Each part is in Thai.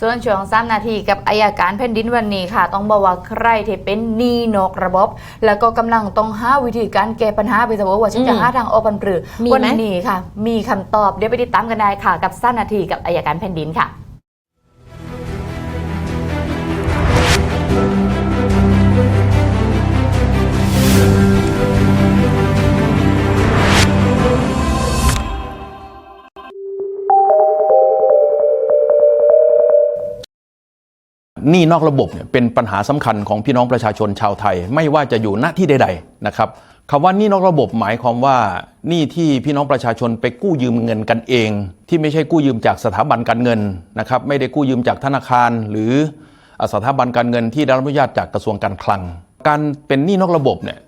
ส่วนช่วงสามนาทีกับอายการแผ่นดินวันนี้ค่ะ ต้องบอกว่าใครที่เป็นหนี้นอกระบบ แล้วก็กำลังต้องหาวิธีการแก้ปัญหาไปสมมติว่าฉันจะอืมหาทางออกปันปรือมีไหมวันี้ค่ะ มีคำตอบเดี๋ยวไปติดตามกันได้ค่ะ กับสามนาทีกับอายการแผ่นดินค่ะ นี้นอกระบบเนี่ยเป็นปัญหาสำคัญของพี่น้องประชาชนชาวไทย ไม่ว่าจะอยู่ณที่ใดๆนะครับคำว่านี้นอกระบบหมายความว่าหนี้ที่พี่น้องประชาชนไปกู้ยืมเงินกันเอง ที่ไม่ใช่กู้ยืมจากสถาบันการเงินนะครับไม่ได้กู้ยืมจากธนาคาร หรือสถาบันการเงินที่ได้รับอนุญาตจากกระทรวงการคลัง การเป็นหนี้นอกระบบเนี่ย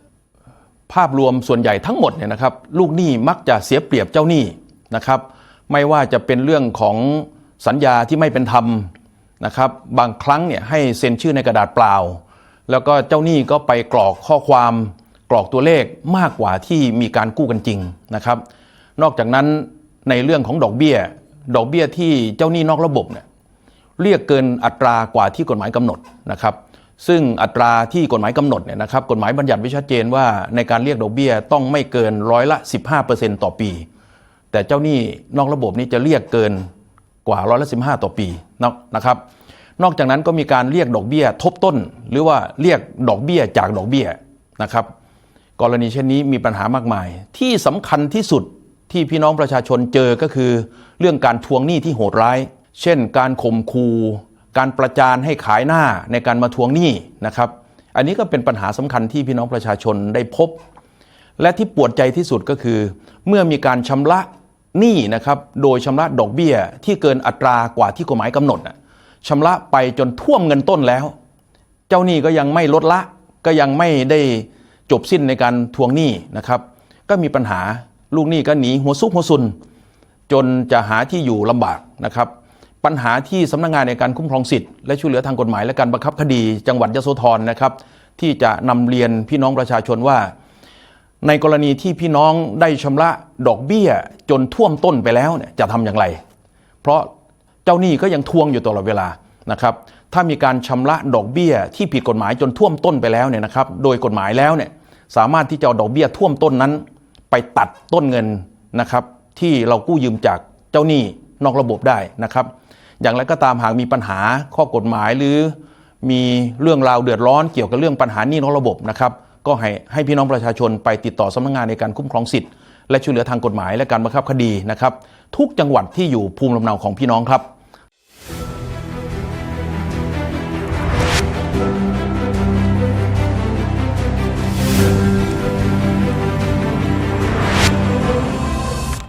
ภาพรวมส่วนใหญ่ทั้งหมดเนี่ยนะครับลูกหนี้มักจะเสียเปรียบเจ้าหนี้นะครับไม่ว่าจะเป็นเรื่องของสัญญาที่ไม่เป็นธรรม นะครับบางครั้งเนี่ยให้เซ็นชื่อในกระดาษเปล่า แล้วก็เจ้าหนี้ก็ไปกรอกข้อความกรอกตัวเลขมากกว่าที่มีการกู้กันจริงนะครับ นอกจากนั้นในเรื่องของดอกเบี้ย ดอกเบี้ยที่เจ้าหนี้นอกระบบเนี่ยเรียกเกินอัตรากว่าที่กฎหมายกำหนดนะครับซึ่งอัตราที่กฎหมายกำหนดเนี่ยนะครับกฎหมายบัญญัติไว้ชัดเจนว่าในการเรียกดอกเบี้ยต้องไม่เกินร้อยละ 15%ต่อปี แต่เจ้าหนี้นอกระบบนี้จะเรียกเกิน กว่าร้อยละ15ต่อปีนะนะครับ นอกจากนั้นก็มีการเรียกดอกเบี้ยทบต้น หรือว่าเรียกดอกเบี้ยจากดอกเบี้ยนะครับ กรณีเช่นนี้มีปัญหามากมาย ที่สำคัญที่สุดที่พี่น้องประชาชนเจอก็คือ เรื่องการทวงหนี้ที่โหดร้าย เช่น การข่มขู่การประจานให้ขายหน้าในการมาทวงหนี้นะครับ อันนี้ก็เป็นปัญหาสำคัญที่พี่น้องประชาชนได้พบ และที่ปวดใจที่สุดก็คือ เมื่อมีการชำระ หนี้นะครับโดยชำระดอกเบี้ยที่เกินอัตรากว่าที่กฎหมายกำหนดน่ะชำระไปจนท่วมเงินต้นแล้ว เจ้าหนี้ก็ยังไม่ลดละก็ยังไม่ได้จบสิ้นในการทวงหนี้นะครับ ก็มีปัญหาลูกหนี้ก็หนีหัวซุกหัวซุน จนจะหาที่อยู่ลำบากนะครับ ปัญหาที่สำนักงานในการคุ้มครองสิทธิ์และช่วยเหลือทางกฎหมายและการบังคับคดีจังหวัดยโสธรนะครับ ที่จะนำเรียนพี่น้องประชาชนว่า ในกรณีที่พี่น้องได้ชำระดอกเบี้ยจนท่วมต้นไปแล้วเนี่ยจะทำอย่างไร เพราะเจ้าหนี้ก็ยังทวงอยู่ตลอดเวลานะครับถ้ามีการชำระดอกเบี้ยที่ผิดกฎหมายจนท่วมต้นไปแล้วเนี่ยนะครับโดยกฎหมายแล้วเนี่ยสามารถที่จะเอาดอกเบี้ยท่วมต้นนั้น ไปตัดต้นเงินนะครับที่เรากู้ยืมจากเจ้าหนี้นอกระบบได้นะครับ อย่างไรก็ตามหากมีปัญหาข้อกฎหมายหรือมีเรื่องราวเดือดร้อนเกี่ยวกับเรื่องปัญหานี้นอกระบบนะครับ ก็ให้ให้พี่น้องประชาชนไปติดต่อสำนักงานในการคุ้มครองสิทธิ์และช่วยเหลือทางกฎหมายและการบังคับคดีนะครับทุกจังหวัดที่อยู่ภูมิลำเนาของพี่น้องครับ